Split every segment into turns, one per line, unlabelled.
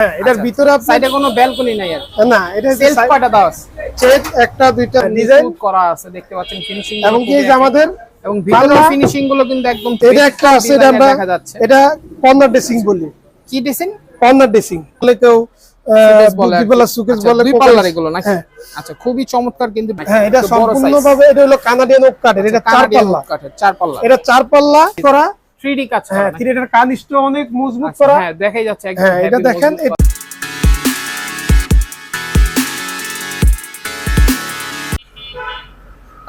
হ্যাঁ এটার ভিতরে
সাইডে কোনো ব্যালকনি নাই আর।
না এটা
সেলফ কয়টা দাও
চেক একটা দুইটা ডিজাইন
করা আছে দেখতে পাচ্ছেন ফিনিশিং
এবং কি আমাদের
এবং ভিতরের
বাংলা-
ফিনিশিংগুলো কিন্তু একদম
এটা একটা আছে এটা আমরা
দেখা যাচ্ছে।
এটা কর্নার ড্রেসিং বলি।
কি ডিজাইন
কর্নার ড্রেসিং বলে কেউ
আচ্ছা,
হ্যাঁ।
আচ্ছা খুবই চমৎকার কিন্তু
হ্যাঁ এটা। সম্পূর্ণভাবে হলো কানাডিয়ান কাঠের এটা চার পাল্লা। এটা চার পাল্লা করা।
3D কাজ করা
হ্যাঁ অনেক মজবুত
আচ্ছা,
করা।
হ্যাঁ দেখাই যাচ্ছে একদম
হ্যাঁ এটা দেখেন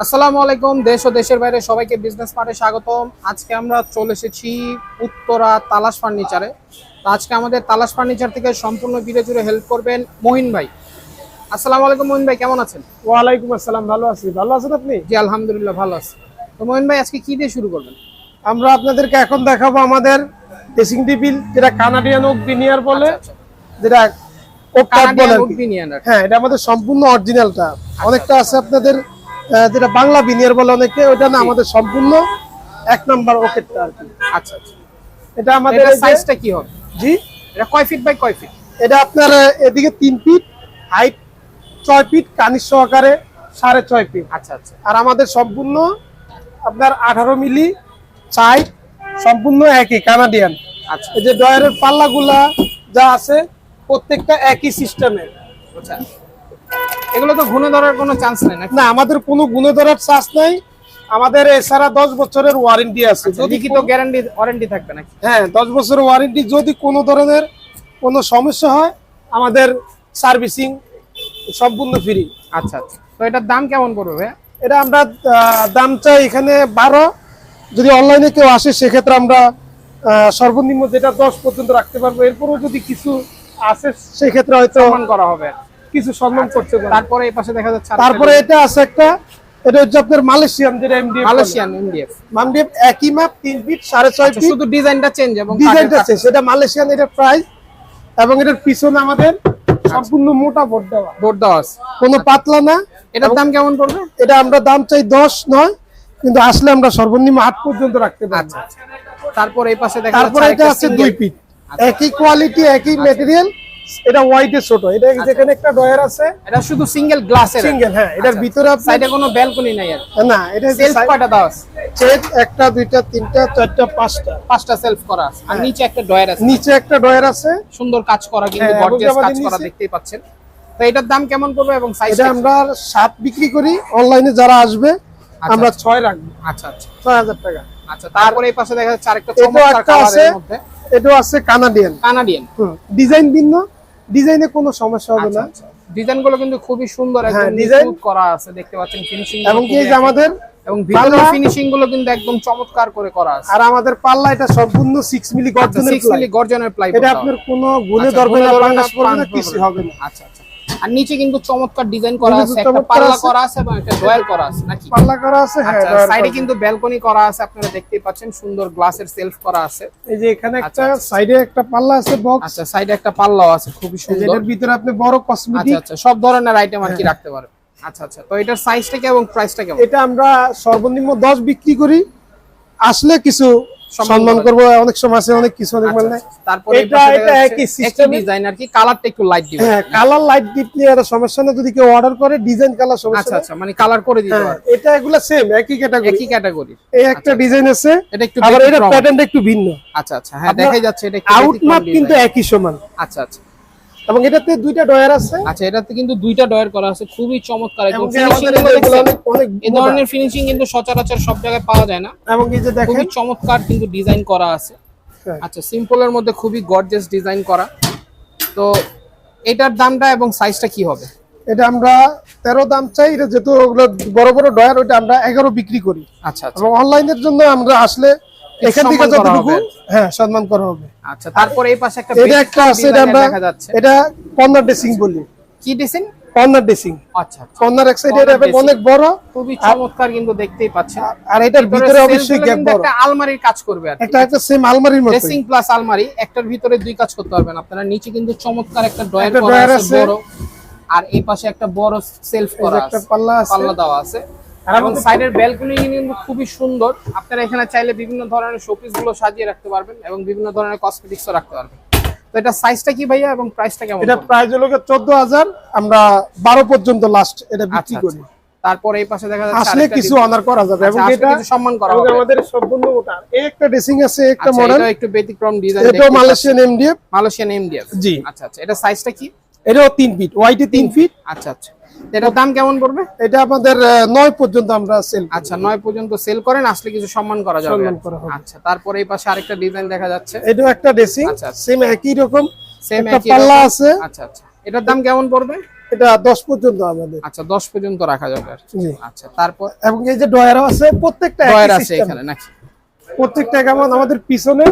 আসসালামু আলাইকুম দেশ ও দেশের বাইরে সবাইকে বিজনেস পার্টে স্বাগতম। আজকে আমরা চলে এসেছি উত্তরা তালাশ ফার্নিচারে তো আজকে আমাদের তালাশ ফার্নিচার থেকে সম্পূর্ণ ভিডিও জুড়ে হেল্প করবেন মহিন ভাই। আসসালামু আলাইকুম মহিন ভাই কেমন আছেন?
ওয়ালাইকুম আসসালাম ভালো আছি। ভালো আছেন আপনি?
জি আলহামদুলিল্লাহ ভালো আছি। তো মহিন ভাই আজকে কি দিয়ে শুরু করবেন?
আমরা আপনাদেরকে এখন দেখাবো আমাদের ড্রেসিং টেবিল যেটা কানাডিয়ান ওক বিনিয়ার বলে
আচ্ছা,
যেটা ওক বলে আর কি। হ্যাঁ এটা আমাদের সম্পূর্ণ অরিজিনালটা অনেকটা আছে আপনাদের যেটা বাংলা বিনিয়ার বলে অনেকে ওটা না আমাদের সম্পূর্ণ এক নাম্বার ওকেটটা আর কি।
আচ্ছা আচ্ছা।
এটা আমাদের
সাইজটা কি হবে?
জি?
এটা কয় ফিট বাই কয় ফিট
এটা আপনার এদিকে তিন ফিট হাইট ছয় ফিট কানির সহকারে সাড়ে ছয় ফিট
আচ্ছা আচ্ছা।
আর আমাদের সম্পূর্ণ আপনার আঠারো মিলি চাই সম্পূর্ণ একই কানাডিয়ান
আচ্ছা।
এই যে ডয়ারের পাল্লাগুলা যা আছে প্রত্যেকটা একই সিস্টেমের
আচ্ছা। এগুলো তো ঘুরে ধরার কোনো চান্স নেই
না আমাদের কোনো গুণে ধরার চান্স নাই। আমাদের এছাড়া দশ বছরের ওয়ারেন্টি আছে।
যদি
যদি
কি তো গ্যারান্টি ওয়ারেন্টি থাকবে নাকি?
হ্যাঁ দশ বছরের ওয়ারেন্টি যদি কোনো ধরনের কোনো সমস্যা হয় আমাদের সার্ভিসিং সম্পূর্ণ ফ্রি
আচ্ছা আচ্ছা। তো এটার দাম কেমন পড়বে
এটা আমরা দাম চাই এখানে বারো যদি অনলাইনে কেউ আসে সেক্ষেত্রে আমরা সর্বনিম্ন যেটা দশ পর্যন্ত রাখতে পারব এরপরও যদি কিছু আসে সেক্ষেত্রে হয়তো
করা হবে।
কিছু সম্মান করতে পারব।
তারপরে এই পাশে দেখা যাচ্ছে
তারপরে এটা আছে একটা এটা হচ্ছে আপনার মালয়েশিয়ান যেটা এমডিএফ
মালয়েশিয়ান এমডিএফ
মালদ্বীপ একই মাপ তিন ফিট সাড়ে ছয় ফিট
শুধু ডিজাইনটা চেঞ্জ এবং
ডিজাইনটা আছে সেটা মালয়েশিয়ান এটার প্রাইস এবং এটার পিছনে আমাদের সম্পূর্ণ মোটা বোর্ড দেওয়া।
বোর্ড দেওয়া
কোনো পাতলা না।
এটার দাম কেমন পড়বে?
এটা আমরা দাম চাই দশ নয়। কিন্তু আসলে আমরা সর্বনিম্ন আট পর্যন্ত রাখতে পারব।
তারপর আচ্ছা। তারপরে এই পাশে দেখা
তারপরে এটা আছে দুই ফিট একই কোয়ালিটি একই মেটেরিয়াল এটা হোয়াইটে ছোট। এটা যেখানে একটা ডয়ার আছে
এটা শুধু সিঙ্গেল গ্লাসের
সিঙ্গেল হ্যাঁ এটার ভিতরে
সাইডে কোনো ব্যালকনি নাই আর।
না এটা
সেলফ কয়টা দাও আছে?
চেক একটা দুইটা তিনটা চারটা পাঁচটা।
পাঁচটা সেলফ করা আছে। আর নিচে একটা ডয়ার আছে।
নিচে একটা ডয়ার আছে।
সুন্দর কাজ করা কিন্তু
হ্যাঁ,
গর্জিয়াস কাজ করা দেখতেই পাচ্ছেন। তো এটার দাম কেমন পড়বে এবং সাইজ
এটা আমরা সাত বিক্রি করি। অনলাইনে যারা আসবে আমরা ছয় রাখব।
আচ্ছা আচ্ছা।
ছয় হাজার টাকা।
আচ্ছা তারপরে এই পাশে দেখা যাচ্ছে আরেকটা
একটা আছে এটাও আছে কানাডিয়ান
কানাডিয়ান
ডিজাইন ভিন্ন ডিজাইনে কোনো সমস্যা হবে না।
ডিজাইনগুলো কিন্তু খুবই সুন্দর একদম
হ্যাঁ, design-
নিখুঁত করা আছে দেখতে পাচ্ছেন ফিনিশিং
এবং কি যে আমাদের
এবং ভিতরের ফিনিশিংগুলো কিন্তু একদম চমৎকার করে করা আছে।
আর আমাদের পাল্লা এটা সম্পূর্ণ সিক্স মিলি গর্জনের
সিক্স মিলি গর্জনের প্লাই
এটা আপনার কোনো গুণে
আচ্ছা,
পড়বে না কিছু হবে না।
আচ্ছা আচ্ছা। আর নিচে কিন্তু চমৎকার ডিজাইন করা আছে একটা পাল্লা করা আছে এবং একটা ডয়ার করা আছে নাকি?
পাল্লা করা আছে হ্যাঁ
আচ্ছা সাইডে কিন্তু ব্যালকনি করা আছে আপনারা দেখতেই পাচ্ছেন সুন্দর গ্লাসের সেলফ করা আছে।
এই যে এখানে একটা
আচ্ছা, আচ্ছা।
সাইডে একটা পাল্লা আছে বক্স
আচ্ছা সাইডে একটা পাল্লাও আছে খুবই সুন্দর।
এটার ভিতরে আপনি বড়
আচ্ছা
কসমেটিক
আচ্ছা সব ধরনের আইটেম আর কি রাখতে পারবেন। আচ্ছা আচ্ছা তো এটার সাইজটা কি এবং প্রাইসটা কেমন?
এটা আমরা সর্বনিম্ন দশ বিক্রি করি। আসলে কিছু
সম্মান
করব অনেক সময় আছে অনেক কিছু অনেক মানে
আচ্ছা, আচ্ছা। তারপরে
এটা এটা একই
যাচ্ছে ডিজাইন আর কি কালারটা একটু লাইট দিবেন
হ্যাঁ কালার লাইট নিয়ে একটা সমস্যা না যদি কেউ অর্ডার করে ডিজাইন কালার
আচ্ছা
সমস্যা আচ্ছা
আচ্ছা মানে কালার করে দিতে
হয় এটা এগুলো সেম একই ক্যাটাগরি
একই ক্যাটাগরি
এই একটা ডিজাইন আছে
এটা একটু
আবার এটা। প্যাটার্নটা একটু ভিন্ন।
আচ্ছা আচ্ছা হ্যাঁ
দেখা
দেখাই যাচ্ছে এটা
আউটমাপ কিন্তু একই সমান।
আচ্ছা আচ্ছা।
এবং এটাতে দুইটা ডয়ার আছে।
আচ্ছা এটাতে কিন্তু দুইটা ডয়ার করা আছে খুবই চমৎকার।
এবং
এই ধরনের ফিনিশিং কিন্তু সচরাচর সব জায়গায় পাওয়া যায় না।
এবং এই যে দেখেন।
খুবই চমৎকার কিন্তু ডিজাইন করা আছে।
হ্যাঁ।
আচ্ছা সিম্পলের মধ্যে খুবই গর্জিয়াস ডিজাইন করা। তো এটার দামটা এবং সাইজটা কি হবে?
এটা আমরা তেরো দাম চাই এটা যেহেতু ওগুলো বড় বড় ডয়ার ওইটা আমরা এগারো বিক্রি করি।
আচ্ছা আচ্ছা।
এবং অনলাইনের জন্য আমরা আসলে এখান থেকে যতটুকু হ্যাঁ সম্মান করা হবে।
আচ্ছা তারপরে এই পাশে একটা
এটা একটা আছে এটা আমরা এটা কর্নার ড্রেসিং বলি।
কি ডিজাইন
কর্নার ড্রেসিং।
আচ্ছা আচ্ছা।
কর্নার এক সাইডে এটা অনেক বড়।
খুবই চমৎকার কিন্তু দেখতেই পাচ্ছেন।
আর এটার ভিতরে অবশ্যই গ্যাপ বড়।
একটা আলমারির কাজ করবে আর
একটা একটা সেম আলমারির মতো
ড্রেসিং প্লাস আলমারি একটার ভিতরে দুই কাজ করতে পারবেন আপনারা। নিচে কিন্তু চমৎকার একটা ড্রয়ার করা আছে
আছে।
বড়। আর এই পাশে একটা বড় সেলফ করা
একটা পাল্লা আছে।
পাল্লা দেওয়া আছে। এবং সাইডের ব্যালকনি কিন্তু খুবই সুন্দর। আপনারা এখানে চাইলে বিভিন্ন ধরনের শোপিসগুলো সাজিয়ে রাখতে পারবেন এবং বিভিন্ন ধরনের কসমেটিক্সও রাখতে পারবেন। তো এটা সাইজটা কি ভাইয়া এবং প্রাইসটা কেমন
এটা
পড়বে?
প্রাইস হলো চোদ্দ হাজার আমরা বারো পর্যন্ত লাস্ট এটা
আচ্ছা
বিক্রি করি।
তারপর এই পাশে দেখা যাচ্ছে
আসলে কিছু অনার করা যাবে এবং
আচ্ছা,
এটা
কিছু সম্মান করা হবে।
আমাদের সম্পূর্ণ ওটা। এই একটা ড্রেসিং আছে একটা
আচ্ছা,
মডেল
এটাও একটু ব্যতিক্রম ডিজাইন
এটাও মালয়েশিয়ান এমডিএফ
মালয়েশিয়ান এমডিএফ
জি।
আচ্ছা আচ্ছা। এটা সাইজটা কি?
এটাও তিন ফিট ওয়াইটি তিন ফিট
আচ্ছা আচ্ছা। এটার দাম কেমন পড়বে?
এটা আমাদের নয় পর্যন্ত আমরা সেল
আচ্ছা নয় পর্যন্ত সেল করেন আসলে কিছু সম্মান করা যাবে।
সম্মান করা হবে।
আচ্ছা তারপরে এই পাশে আরেকটা ডিজাইন দেখা যাচ্ছে।
এটাও একটা ড্রেসিং
আচ্ছা, আচ্ছা।
সেম একই রকম
সেম
একটা
একই
পাল্লা আছে।
আচ্ছা আচ্ছা। এটার দাম কেমন পড়বে?
এটা দশ পর্যন্ত আমাদের।
আচ্ছা দশ পর্যন্ত রাখা যাবে আর কি।
জি।
আচ্ছা তারপর?
এবং এই যে ডয়ারও আছে প্রত্যেকটা
ডয়ার আছে এখানে নাকি?
প্রত্যেকটা কেমন আমাদের পিছনে।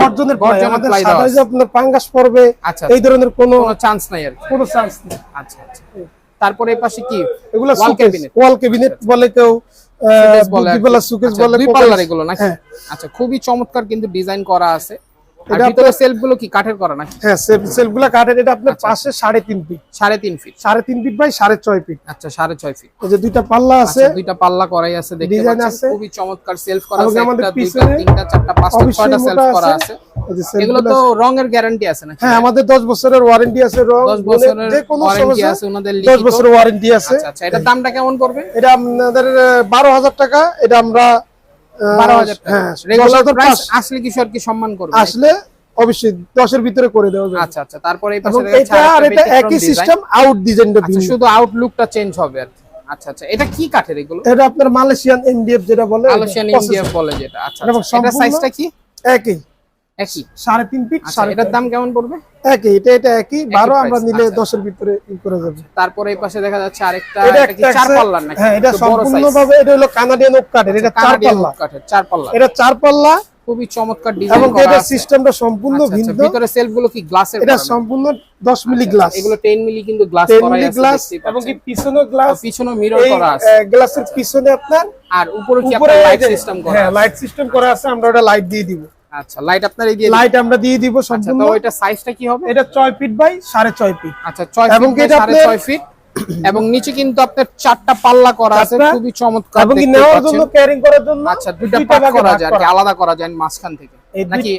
গর্জনের আমাদের সাদা যে আপনার পাঙ্গাস পড়বে
আচ্ছা
এই ধরনের কোনো
চান্স নাই আর কি।
কোনো চান্স নেই।
আচ্ছা আচ্ছা। তারপরে এই পাশে কি?
এগুলো
ওয়াল ক্যাবিনেট
ওয়াল ক্যাবিনেট বলে কেউ
সুকেস বলে
সুকেস
আচ্ছা,
বলে
দুই পাল্লার এগুলো নাকি?
হ্যাঁ।
আচ্ছা খুবই চমৎকার কিন্তু ডিজাইন করা আছে।
এটা
ভিতরে সেলফগুলো কি কাঠের করা নাকি?
হ্যাঁ সেলফগুলা কাঠের এটা আপনার
আচ্ছা,
পাশে ফিট।
সাড়ে তিন ফিট?
সাড়ে তিন ফিট বাই ফিট।
আচ্ছা সাড়ে ছয় ফিট।
এই যে দুইটা পাল্লা আছে।
আচ্ছা দুইটা পাল্লা করাই আছে দেখতে পাচ্ছেন। খুবই চমৎকার সেলফ করা আছে
আমাদের পিছনে
তিনটা চারটা পাঁচটা ছয়টা সেলফ করা
আছে।
আছে। এগুলো তো গ্যারান্টি আছে নাকি?
হ্যাঁ আমাদের দশ বছরের ওয়ারেন্টি আছে রং
দশ
গুণের
বছরের
যে কোনো
ওয়ারেন্টি
সমস্যা
আছে ওনাদের
দশ
লিখিত।
বছরের ওয়ারেন্টি আছে।
আচ্ছা আচ্ছা এটার দামটা কেমন পড়বে?
এটা আপনাদের বারো হাজার টাকা। এটা আমরা
আসলে কিছু আর কি সম্মান করবে?
আসলে অবশ্যই দশের ভিতরে করে দেওয়া যাবে।
আচ্ছা আচ্ছা তারপরে
এটা আর এটা একই সিস্টেম আউট ডিজাইনটা
শুধু আউটলুকটা চেঞ্জ হবে আর আচ্ছা আচ্ছা এটা কি কাঠের এগুলো?
এটা আপনার মালয়েশিয়ান এমডিএফ যেটা বলে
আলোসিয়ান ইন্ডিয়া বলে যেটা। আচ্ছা আচ্ছা। এটা সাইজটা কি?
একই।
একই?
সাড়ে তিন ফিট
আচ্ছা এটার দাম কেমন পড়বে?
একই এটা এটা একই। বারো আমরা নিলে
আচ্ছা।
দশের ভিতরে করে যাবে।
তারপরে এই পাশে দেখা যাচ্ছে আরেকটা
এটা
এটা চার পাল্লার নাকি?
হ্যাঁ এটা এটা হলো কানাডিয়ান ওক কাঠের এটা চার পাল্লা।
চার পাল্লা।
এটা চার পাল্লা।
খুবই চমৎকার ডিজাইন
এবং এটা
আছে।
সিস্টেমটা সম্পূর্ণ
আচ্ছা, আচ্ছা,
ভিন্ন।
ভিতরে সেলফগুলো কি গ্লাসের
এটা সম্পূর্ণ দশ মিলি গ্লাস
এগুলো 10 মিলি কিন্তু গ্লাস করা আছে
গ্লাস এবং কি পিছনে গ্লাস
পিছনে মিরর
এই
করা আছে।
গ্লাসের পিছনে আপনার
আর উপরে কি আপনার লাইট সিস্টেম করা
হ্যাঁ? লাইট সিস্টেম করা আছে আমরা ওটা লাইট দিয়ে দিব।
আচ্ছা লাইট আপনার এই দিয়ে
লাইট আমরা দিয়ে দিব
আচ্ছা
সম্পূর্ণ।
তো এটা সাইজটা কি হবে?
এটা ছয় ফিট বাই সাড়ে ছয় ফিট
আচ্ছা 6
এবং
ফিট
কি এটা
সাড়ে
আপনার-
ছয় ফিট এবং নিচে কিন্তু আপনার চারটা পাল্লা করা আছে খুবই চমৎকার
এবং নেওয়ার জন্য ক্যারিং করার জন্য
আচ্ছা দুটো
পাক
করা যায়। আলাদা করা যায় মাঝখান থেকে। নাকি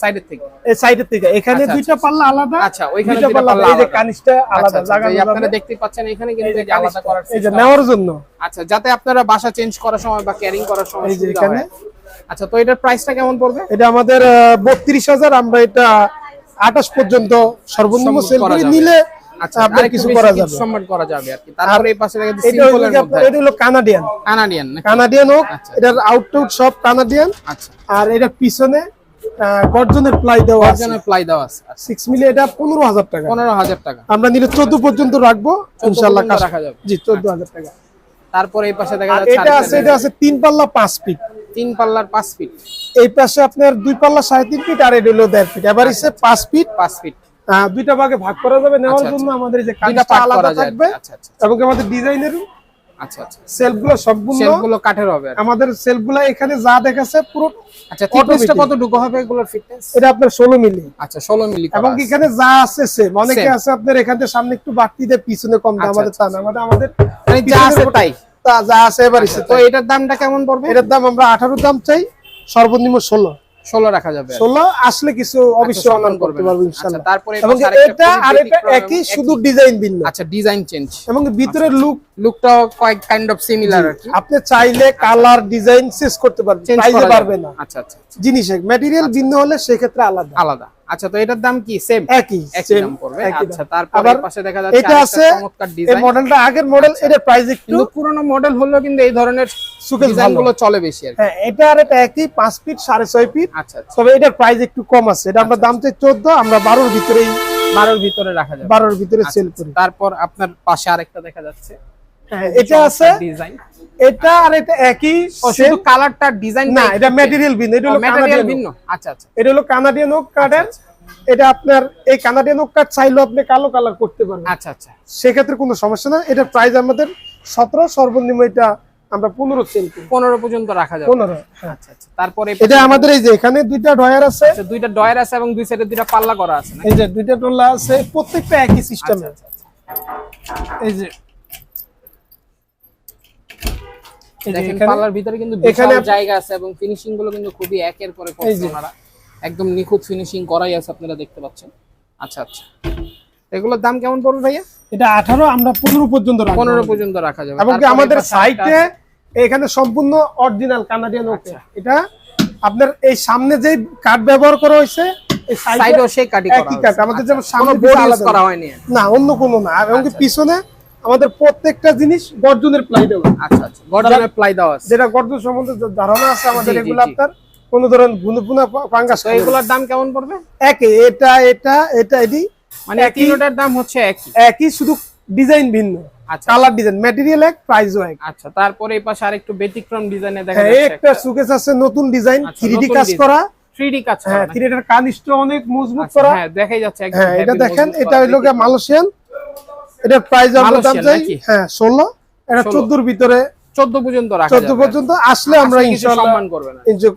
সাইডের থেকে?
এই সাইডের থেকে। এখানে
আচ্ছা,
দুইটা পাল্লা আলাদা
আচ্ছা, ওইখানে
দুইটা
পাল্লা
এই যে
আলাদা।
কানিসটা
আচ্ছা
আলাদা
আচ্ছা, আপনারা দেখতে পাচ্ছেন এখানে কিন্তু আলাদা করার
এই যে নেওয়ার জন্য।
আচ্ছা যাতে আপনারা বাসা চেঞ্জ করার সময় বা ক্যারিং করার সময় সুবিধা
এখানে।
হয়। আচ্ছা তো এটার প্রাইসটা কেমন পড়বে?
এটা আমাদের বত্রিশ হাজার। আমরা এটা আঠাশ পর্যন্ত সর্বনিম্ন সেল
করে
নিলে
আচ্ছা
আপনার কিছু করা যাবে।
সম্মান করা যাবে আর কি। তারপরে এই পাশে দেখা যাচ্ছে
এটা হলো
সিম্পলের মধ্যে।
এটা হলো কানাডিয়ান
কানাডিয়ান
কানাডিয়ান হোক
আচ্ছা।
এটার আউটটুট সব কানাডিয়ান
আচ্ছা।
আর এটা পিছনে গর্জনের প্লাই দেওয়া আছে।
অরিজিনাল প্লাই দেওয়া আছে আচ্ছা।
সিক্স মিলি এটা পনেরো হাজার টাকা।
পনেরো হাজার টাকা।
আমরা নিলে চোদ্দ পর্যন্ত রাখব
পর্যন্ত
কাজ-
রাখা যাবে।
জি চোদ্দ হাজার টাকা।
তারপরে এই পাশে দেখা যাচ্ছে
এটা আছে এটা আছে তিন পাল্লা পাঁচ ফিট
তিন পাল্লার পাঁচ ফিট
এই পাশে আপনার দুই পাল্লা সাড়ে তিন ফিট আর এটা হলো দেড় ফিট এবার এসে পাঁচ ফিট
পাঁচ ফিট
দুইটা ভাগে ভাগ করা যাবে নেওয়ার
আচ্ছা,
জন্য আমাদের যে কাজটা আলাদা থাকবে
আচ্ছা আচ্ছা
এবং আমাদের ডিজাইনের
আচ্ছা আচ্ছা।
সেলফগুলো সম্পূর্ণ
কাঠের হবে
আমাদের এখানে যা দেখাচ্ছে পুরো
আচ্ছা থিকনেসটা
automatic।
হবে এগুলোর ফিটনেস
এটা আপনার ষোলো মিলি।
আচ্ছা 16 মিলি
এবং এখানে যা আছে সেম অনেকে আছে আপনার এখান সামনে একটু বাড়তি দেয় পিছনে কম দেয়
আচ্ছা,
আমাদের তা না আমাদের আমাদের
মানে যা আছে তাই?
তা যা আছে এবার
তো এটার দামটা কেমন পড়বে?
এটার দাম আমরা আঠারো দাম চাই সর্বনিম্ন ষোলো
16 রাখা যাবে।
ষোলো আসলে কিছু অবশ্যই
সম্মান
করতে। পারব
আচ্ছা, তারপরে
এবং এটা আর এটা একই শুধু ডিজাইন ভিন্ন।
আচ্ছা ডিজাইন চেঞ্জ
এবং ভিতরের লুক
লুকটাও কয়েক কাইন্ড অফ সিমিলার
আপনি চাইলে কালার ডিজাইন চেঞ্জ করতে পারবেন
চাইতে
পারবে না।
আচ্ছা আচ্ছা
জিনিস ম্যাটেরিয়াল ভিন্ন হলে সেক্ষেত্রে আলাদা।
আলাদা। আচ্ছা তো এটার দাম কি? সেম
একই
একই দাম পড়বে। আচ্ছা। তারপরে পাশে দেখা যাচ্ছে
এটা আছে
চমৎকার
এই মডেলটা আগের মডেল এটার প্রাইস একটু
পুরনো মডেল হলেও কিন্তু এই ধরনের
সুকেস
ডিজাইনগুলো চলে বেশি আর
হ্যাঁ এটা আর এটা একই পাঁচ ফিট সাড়ে ছয় ফিট
আচ্ছা আচ্ছা।
তবে এটার প্রাইস একটু কম আছে। এটা আমরা দাম চাই চোদ্দ আমরা বারোর ভিতরেই
বারোর ভিতরে রাখা যাবে।
বারোর ভিতরে
আচ্ছা,
সেল
আচ্ছা।
করি।
তারপর আপনার পাশে আরেকটা দেখা যাচ্ছে।
এটা আছে
ডিজাইন
এটা আর এটা একই
শুধু কালারটা ডিজাইন
না এটা ম্যাটেরিয়াল ভিন্ন এটা হলো
ম্যাটেরিয়াল ভিন্ন। আচ্ছা আচ্ছা।
এটা হলো কানাডিয়ান ওক কাঠের এটা আপনার এই কানাডিয়ান ওক কাঠ চাইলেও আপনি কালো কালার করতে পারবেন
আচ্ছা আচ্ছা।
সেক্ষেত্রে কোনো সমস্যা না এটার প্রাইস আমাদের সতেরো সর্বনিম্ন এটা আমরা পনেরো সেল
পনেরো পর্যন্ত রাখা যাবে।
পনেরো হ্যাঁ।
আচ্ছা আচ্ছা। তারপরে
এটা আমাদের এই যে এখানে দুইটা ডয়ার আছে।
আচ্ছা, দুইটা ডয়ার আছে এবং দুই সাইডে দুইটা পাল্লা করা আছে
এই যে দুইটা টোলা আছে প্রত্যেকটা একই সিস্টেমে
আচ্ছা, আচ্ছা,
এই যে এই যে
দেখেন পাল্লার ভিতরে কিন্তু বিশাল জায়গা আছে এবং ফিনিশিংগুলো কিন্তু খুবই একের পরে ওনারা একদম নিখুঁত ফিনিশিং করাই আছে আপনারা দেখতে পাচ্ছেন। আচ্ছা আচ্ছা। এগুলোর দাম কেমন পড়বে ভাইয়া?
এটা আঠারো আমরা পনেরো পর্যন্ত রাখব।
পনেরো পর্যন্ত রাখা যাবে।
এবং আমাদের সাইটে এখানে সম্পূর্ণ অরিজিনাল কানাডিয়ান ওকে। এটা আপনার এই সামনে যে কাঠ ব্যবহার করা হয়েছে
সাইডেও সেই কাটি করা
আমাদের যেমন
আচ্ছা,
সামনে
board use
আলাদা।
করা
না।
হয়নি।
না অন্য কোনো না। এবং
আচ্ছা।
পিছনে আমাদের প্রত্যেকটা জিনিস গর্জনের প্লাই দেওয়া
আচ্ছা আচ্ছা গর্ডনের প্লাই দেওয়া আছে।
যেটা গর্জন সম্বন্ধে ধারণা আছে আমাদের এগুলো আপনার কোন ধরনের গুণপুনা পাঙ্গাস
এগুলোর দাম কেমন পড়বে?
একই এটা এটা এটা এটি
মানে
একই-
তিনটার দাম হচ্ছে একই?
একই শুধু ডিজাইন ভিন্ন।
আচ্ছা।
কালার ডিজাইন ম্যাটেরিয়াল এক প্রাইসও এক।
আচ্ছা তারপরে এই পাশে আরেকটু ব্যতিক্রম ডিজাইনে দেখা
হ্যাঁ
যাচ্ছে
একটা সুকেস আছে নতুন ডিজাইন
আচ্ছা,
কাজ করা।
3D কাজ করা
হ্যাঁ অনেক মজবুত
আচ্ছা,
করা।
হ্যাঁ দেখাই যাচ্ছে একদম
হ্যাঁ এটা দেখেন এটা। মালয়েশিয়ান এটার প্রাইস আমরা দাম চাই? হ্যাঁ ষোলো। এটা
16
চোদ্দোর ভিতরে
14 পর্যন্ত রাখা
পর্যন্ত আসলে আমরা
সম্মান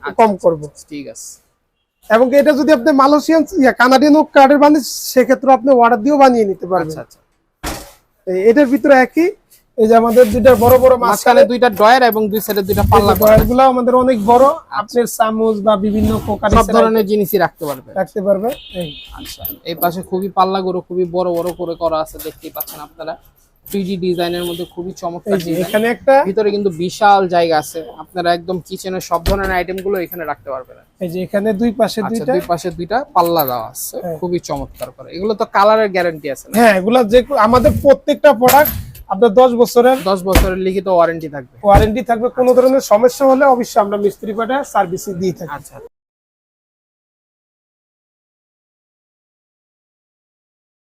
আর
কম করব।
ঠিক আছে।
এবং এটা যদি আপনি মালয়েশিয়ান ইয়া কানাডিয়ান কার্ডের বানিয়ে সেক্ষেত্রে আপনি অর্ডার দিয়েও বানিয়ে নিতে পারবেন।
আচ্ছা আচ্ছা।
এটার ভিতরে একই। এই যে আমাদের দুইটা বড় বড়
মাঝখানে দুইটা ডয়ার এবং দুই সাইডে দুইটা পাল্লা করা।
গুলো আমাদের অনেক বড়। আপনার চামচ বা বিভিন্ন কোকারি
সব ধরনের জিনিসই রাখতে পারবে।
রাখতে পারবে। এই।
আচ্ছা এই পাশে খুবই পাল্লা গুলো খুবই বড় বড় করে করা আছে দেখতেই পাচ্ছেন আপনারা। থ্রি ডিজাইনের মধ্যে খুবই চমৎকার
এখানে একটা
ভিতরে কিন্তু বিশাল জায়গা আছে। আপনারা একদম কিচেনের সব ধরনের আইটেমগুলো এখানে রাখতে পারবেন।
এই যে এখানে দুই পাশে
আচ্ছা
দুইটা
দুই পাশে দুইটা পাল্লা দেওয়া আছে।
হ্যাঁ।
খুবই চমৎকার করে। এগুলো তো কালারের গ্যারান্টি আছে
হ্যাঁ এগুলা যে আমাদের প্রত্যেকটা প্রোডাক্ট আপনার দশ বছরের
দশ বছরের লিখিত ওয়ারেন্টি থাকবে।
ওয়ারেন্টি থাকবে। কোনো ধরনের সমস্যা হলে অবশ্যই আমরা মিস্ত্রি পাঠায় সার্ভিস দিয়ে থাকি।
আচ্ছা।